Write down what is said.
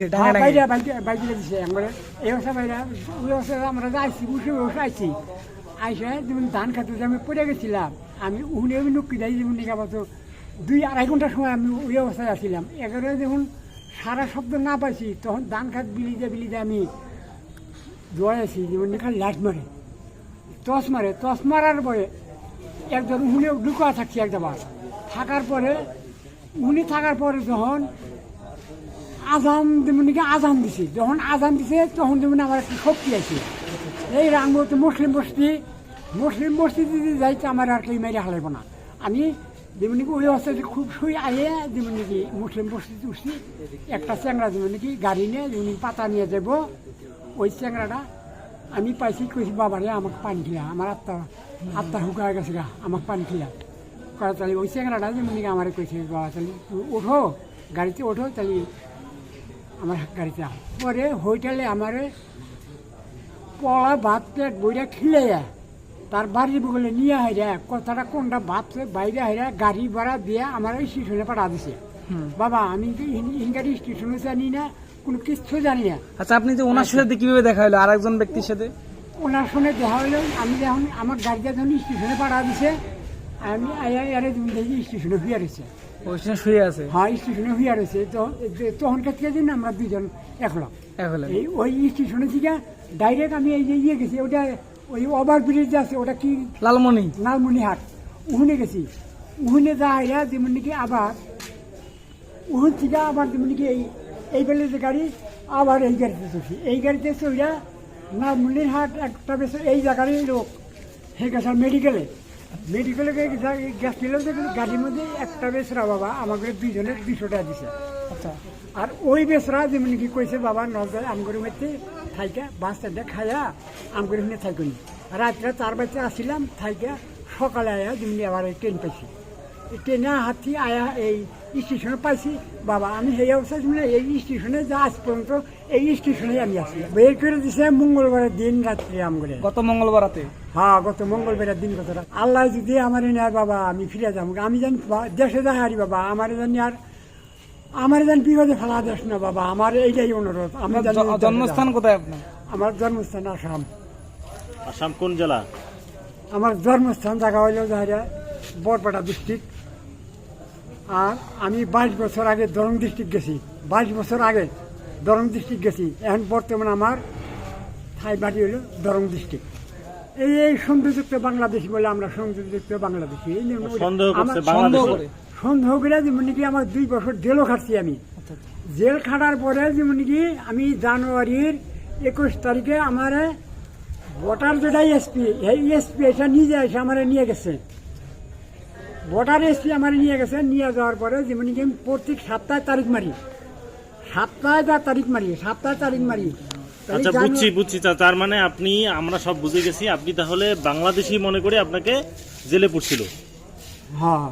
হ্যাঁ, বাইরে বাইরে বাইরে দিছে আমরা। এই অবস্থা বাইরে ওই আমরা যাইছি বসে বসে আইছি। আইসে যেমন ধান খাতে আমি পড়ে গেছিলাম আমি উনি আমি নুকি যাই যেমন দুই আড়াই ঘণ্টার সময় আমি ওই অবস্থায় আসছিলাম এগারো যখন সারা শব্দ না পাইছি তখন ধান খাত বিলিতে বিলিতে আমি দৌড়াইছি যেমন নিকা লাইট মারে। টস মারে টস মারার পরে একজন উনি ঢুকা থাকছি একবার থাকার পরে উনি থাকার পরে যখন আজান যেমন নাকি আজান দিছে? যখন আজান দিছে, তখন যেমন আমার একটা শক্তি আছে। এই রাঙ্গ তো মুসলিম বস্তি মুসলিম বস্তি যদি যাইতে আমার আর কেউ মেরে হালাইব না। আমি যেমন নাকি ওই অবস্থায় খুব শুয়ে আইয়ে যেমন নাকি মুসলিম বস্তিতে উঠছি, একটা চ্যাংরা যেমন নাকি গাড়ি নিয়ে যেমন পাতা নিয়ে যাব ওই চ্যাংরাটা আমি পাইছি, কইছি, বাবারে, আমাকে পানি খিলা আমার আত্মা আত্মা হুকা গেছে গা, আমাকে পানি খিলা করা তাহলে, ওই চ্যাংরাটা যেমন নাকি আমার কইছে, বাবা তুই ওঠো গাড়িতে ওঠো, তাহলে আমার গাড়িতে। পরে হোটেলে আমার পলা ভাত প্লেট বইটা খিলে যায় তার বাড়ির বগলে নিয়ে হাইরা কথাটা কোনটা ভাত বাইরে হাইরা গাড়ি ভাড়া দিয়ে আমার স্টেশনে পাঠা দিছে। বাবা আমি তো ইনগাড়ি স্টেশনে জানি না কোনো কিছু জানি না। আচ্ছা আপনি যে ওনার সাথে কীভাবে দেখা হলো আর একজন ব্যক্তির সাথে? ওনার সঙ্গে দেখা হলো আমি যখন আমার গাড়িটা যখন স্টেশনে পাঠা দিছে আমি আয়া এর দেখি স্টেশনে হইয়া রয়েছে। ওইখানে শুয়ে আছে? হ্যাঁ স্টেশনে হইয়া রয়েছে। তো তখনকার থেকে দিন আমরা দুজন এই ওই স্টেশনে থেকে ডাইরেক্ট আমি এই যে ইয়ে গেছি ওটা ওই ওভার ব্রিজ আছে ওটা কি? লালমণি উহুনে গেছি। উহুনে যাইয়া যেমন নাকি আবার উহুন থেকে আবার যেমন নাকি এই এই বেলে যে গাড়ি আবার এই গাড়িতে চলছি এই গাড়িতে একটা বেশ এই জায়গারই লোক। হে গেছে মেডিকেলে মেডিকেলে গেছিল যে গাড়ির মধ্যে একটা বেসরা বাবা আমাকে দুইজনের দুশো টাকা দিছে। আচ্ছা। আর ওই বেসরা যেমন কি কইছে বাবা নজর আমগরি মধ্যে থাইকা বাস স্ট্যান্ডে খাইয়া আমগরে মধ্যে থাইকনি রাত্রে চার বাজে আসিলাম থাইকা সকালে আয়া যেমনি আবার ট্রেন পাইছি। এই ট্রেনে হাতি আয়া এই স্টেশনে পাইছি। বাবা আমি সেই অবস্থায় শুনে এই স্টেশনে যা আজ পর্যন্ত এই স্টেশনে আমি আসি বের করে দিছে মঙ্গলবারের দিন রাত্রে আমগরে। গত মঙ্গলবার রাতে হ্যাঁ গত মঙ্গলবারের দিন কত রাত। আল্লাহ যদি আমার নেয় বাবা আমি ফিরে যাব। আমি জানি দেশে যাই হারি বাবা আমার জানি আর আমার জানি বিপদে ফেলা দেশ না বাবা আমার এইটাই অনুরোধ। আমি জন্মস্থান কোথায় আপনার? আমার জন্মস্থান আসাম। আসাম কোন জেলা? আমার জন্মস্থান জায়গা হইল যাহারা বরপাটা ডিস্ট্রিক্ট আর আমি বাইশ বছর আগে দরং ডিস্ট্রিক্ট গেছি। বাইশ বছর আগে দরং ডিস্ট্রিক্ট গেছি। এখন বর্তমানে আমার ঠাই বাড়ি হলো দরং ডিস্ট্রিক্ট এই এই সন্দেহযুক্ত বাংলাদেশি বলে আমরা সন্দেহযুক্ত বাংলাদেশি। এই নিয়ে সন্দেহ করে। যেমন কি আমার দুই বছর জেলও খাটছি আমি। আচ্ছা জেল খাটার পরে যেমন কি আমি জানুয়ারির একুশ তারিখে আমার ভোটার যেটা এসপি এই এসপি এটা নিজে এসে আমার নিয়ে গেছে। ভোটার এসপি আমার নিয়ে গেছে নিয়ে যাওয়ার পরে যেমন কি আমি প্রত্যেক সপ্তাহে তারিখ মারি। সপ্তাহে যা তারিখ মারি সপ্তাহে তারিখ মারি। আচ্ছা বুঝছি বুঝছি তার মানে আপনি আমরা সব বুঝে গেছি আপনি তাহলে বাংলাদেশি মনে করে আপনাকে জেলে পড়ছিল। হ্যাঁ।